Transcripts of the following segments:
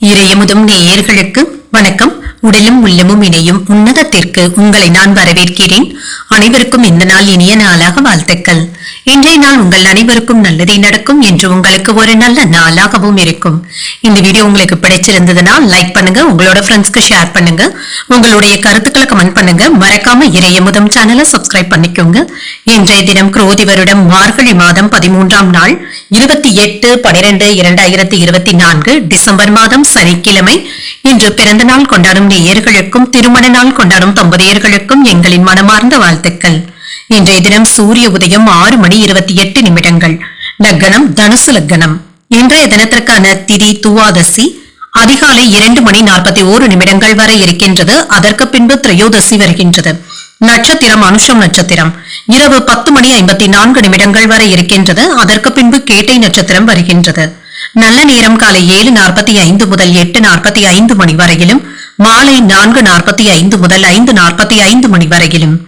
இறையமுதும் நேயர்களுக்கு வணக்கம். உடலும் உள்ளமும் இணையும் உன்னதத்திற்கு உங்களை நான் வரவேற்கிறேன். அனைவருக்கும் இந்த நாள் இனிய நாளாக வாழ்த்துக்கள். இன்றைய நாள் உங்கள் அனைவருக்கும் நல்லதே நடக்கும் என்று உங்களுக்கு ஒரு நல்ல நாளாகவும் இருக்கும். இந்த வீடியோ உங்களுக்கு பிடிச்சிருந்ததுன்னா லைக் பண்ணுங்க உங்களோட ஃப்ரெண்ட்ஸ்க்கு ஷேர் பண்ணுங்க உங்களுடைய கருத்துக்களை கமெண்ட் பண்ணுங்க. மறக்காம இறைய முதம் சேனலை சப்ஸ்கிரைப் பண்ணிக்கோங்க. இன்றைய தினம் குரோதி வருடம் மார்கழி மாதம் பதிமூன்றாம் நாள் இருபத்தி எட்டு பனிரெண்டு இரண்டாயிரத்தி இருபத்தி நான்கு டிசம்பர் மாதம் சனிக்கிழமை. இன்று பிறந்த நாள் கொண்டாடும் நேயர்களுக்கும் திருமண நாள் கொண்டாடும் தம்பதியர்களுக்கும் எங்களின் மனமார்ந்த வாழ்த்து வாழ்த்துக்கள் இன்றைய தினம் சூரிய உதயம் ஆறு மணி இருபத்தி எட்டு நிமிடங்கள். லக்கணம் தனுசு லக்கணம் இன்றைய தினத்திற்கான திதி துவாதசி. அதிகாலை இரண்டு மணி நாற்பத்தி ஓரு நிமிடங்கள் வரை இருக்கின்றது. அதற்கு பின்பு திரையோதசி வருகின்றது. நட்சத்திரம் அனுஷம் நட்சத்திரம். இரவு பத்து மணி ஐம்பத்தி நான்கு நிமிடங்கள் வரை இருக்கின்றது. அதற்கு பின்பு கேட்டை நட்சத்திரம் வருகின்றது. நல்ல நேரம் காலை ஏழு நாற்பத்தி ஐந்து முதல் எட்டு நாற்பத்தி ஐந்து மணி வரையிலும் மாலை நான்கு நாற்பத்தி ஐந்து முதல் ஐந்து நாற்பத்தி ஐந்து மணி வரையிலும்.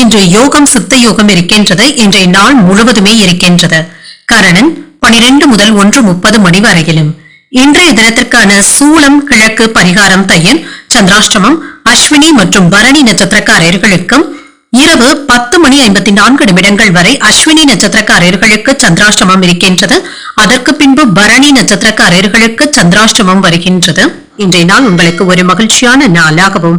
இன்று யோகம் சித்த யோகம் இருக்கின்றது. இன்றைய நாள் முழுவதுமே இருக்கின்றது. கரணன் பனிரெண்டு முதல் ஒன்று முப்பது மணி வரையிலும். இன்றைய தினத்திற்கான சூளம் கிழக்கு பரிகாரம் தையல் சந்திராஷ்டமம் அஸ்வினி மற்றும் பரணி நட்சத்திரக்காரர்களுக்கும் இரவு பத்து மணி ஐம்பத்தி நான்கு நிமிடங்கள் வரை அஸ்வினி நட்சத்திரக்காரர்களுக்கு சந்திராஷ்டமம் இருக்கின்றது. அதற்கு பின்பு பரணி நட்சத்திரக்காரர்களுக்கு சந்திராஷ்டமம் வருகின்றது. இன்றைய நாள் உங்களுக்கு ஒரு மகிழ்ச்சியான நாளாகவும்